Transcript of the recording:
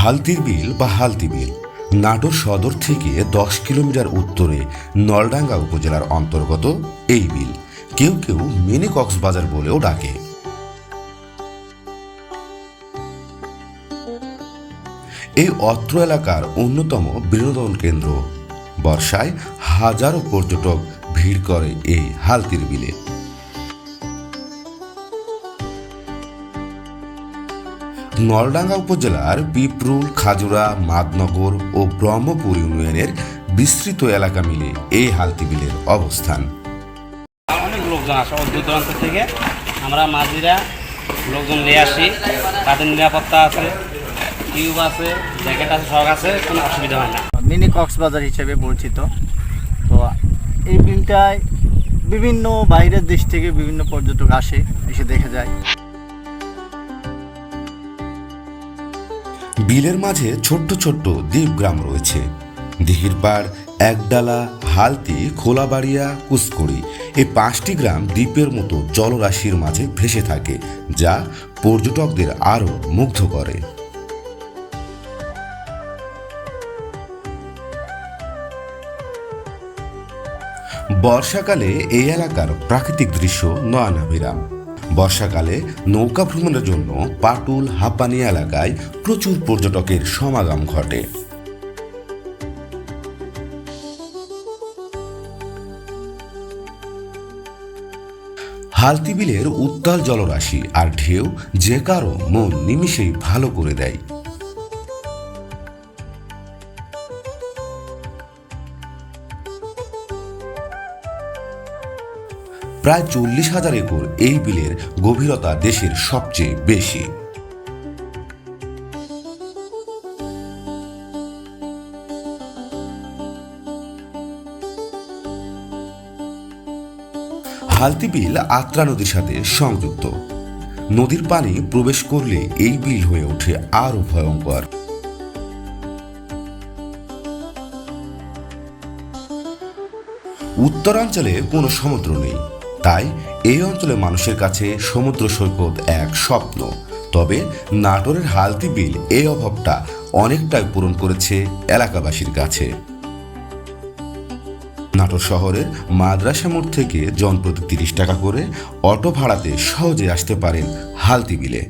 হালতির বিল বা হালতি বিল নাটোর সদর থেকে দশ কিলোমিটার উত্তরে নলডাঙ্গা উপজেলার অন্তর্গত এই বিল। কেউ কেউ মিনি কক্সবাজার বলেও ডাকে। এই অত্র এলাকার অন্যতম বিনোদন কেন্দ্র। বর্ষায় হাজারো পর্যটক ভিড় করে এই হালতির বিলে। নলডাঙ্গা উপজেলার পিপরুল খাজুরা মাদনগর ও ব্রহ্মপুর ইউনিয়নের বিস্তৃত এলাকা মিলে এই হালতি বিলের অবস্থান। অনেক লোকজন আসে দূর দূরান্ত থেকে। আমরা মাঝিরা লোকজন নিয়ে আসি। তাদের নিরাপত্তা আছে টিউব আছে জ্যাকেট আছে সব আছে কোনো অসুবিধা হয় না। মিনি কক্সবাজার হিসেবে পরিচিত। তো এই বিলটায় বিভিন্ন বাইরের দেশ থেকে বিভিন্ন পর্যটক আসে এসে দেখে যায়। বিলের মাঝে ছোট্ট ছোট্ট দ্বীপ গ্রাম রয়েছে। দিঘির পাড়, একডালা, হালতি, খোলাবাড়িয়া, কুসকড়ি এই পাঁচটি গ্রাম দ্বীপের মতো জলরাশির মাঝে ভেসে থাকে, যা পর্যটকদের আরও মুগ্ধ করে। বর্ষাকালে এই এলাকার প্রাকৃতিক দৃশ্য নয়নাভিরাম। বর্ষাকালে নৌকা ভ্রমণের জন্য পাটুল হাপানি এলাকায় প্রচুর পর্যটকের সমাগম ঘটে। হালতি বিলের উত্তাল জলরাশি আর ঢেউ যে কারও মন নিমিষেই ভালো করে দেয়। প্রায় চল্লিশ হাজার একর এই বিলের গভীরতা দেশের সবচেয়ে বেশি। হালতি বিল আত্রা নদীর সাথে সংযুক্ত। নদীর পানি প্রবেশ করলে এই বিল হয়ে ওঠে আরও ভয়ঙ্কর। উত্তরাঞ্চলে কোনো সমুদ্র নেই। তাই এই অঞ্চলের মানুষের কাছে সমুদ্র সৈকত এক স্বপ্ন। তবে নাটোরের হালতি বিল এই অভাবটা অনেকটাই পূরণ করেছে এলাকাবাসীর কাছে। নাটোর শহরের মাদ্রাসা মোড় থেকে জনপ্রতি তিরিশ টাকা করে অটো ভাড়াতে সহজে আসতে পারেন হালতি বিলে।